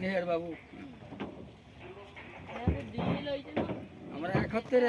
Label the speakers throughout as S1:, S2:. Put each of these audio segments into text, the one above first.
S1: নিহার বাবু। আমরা একত্রে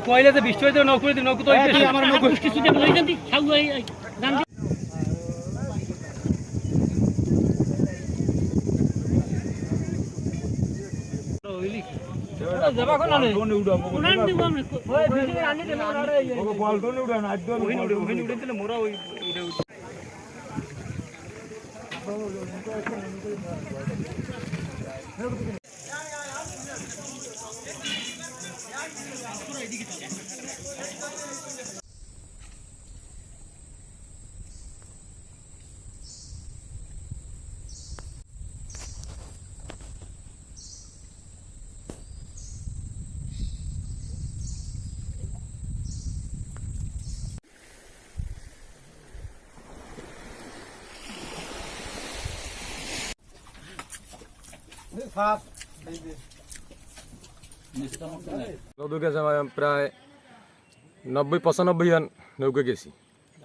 S2: তো কয়লাতে বৃষ্টি হয়েছে নৌকো দিয়ে নৌকো তো আমার নৌকো আনি? মোরা ওই উড়ে উড়ে
S3: নদী গেছে প্রায় নব্বই পঁচানব্বই জন নৌকে গেছি।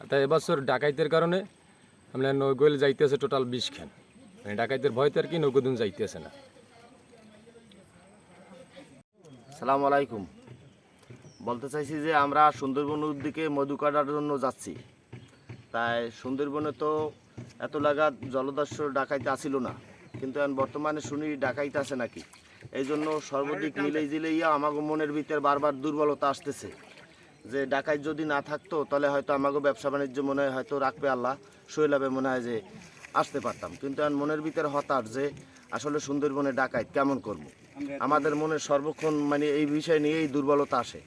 S3: তা এবছর ডাকাইতের কারণে আমরা নৌকোল যাইতেছে টোটাল বিশ খান মানে ডাকাইতের ভয়তে আর কি নৌকোদিন যাইতেছে না।
S4: সালাম আলাইকুম। বলতে চাইছি যে আমরা সুন্দরবনের দিকে মধু কাটার জন্য যাচ্ছি। তাই সুন্দরবনে তো এত লাগা জলদস্যু ডাকাইতে আসিল না। কিন্তু এখন বর্তমানে শুনি ডাকাইতে আছে নাকি? এই জন্য সর্বদিক মিলেই জিলেইয়া আমাগো মনের ভিতরে বারবার দুর্বলতা আসতেছে। যে ডাকাই যদি না থাকতো, তাহলে হয়তো আমাগো ব্যবসা বাণিজ্য মনে হয় হয়তো রাখবে আল্লাহ, শৈলাবে মনে হয় যে আসতে পারতাম। কিন্তু এখন মনের ভিতরে হতাশ যে আসলে সুন্দরবনে ডাকাইত কেমন করব। আমাদের মনে সর্বক্ষণ মানে এই বিষয় নিয়েই দুর্বলতা আসে।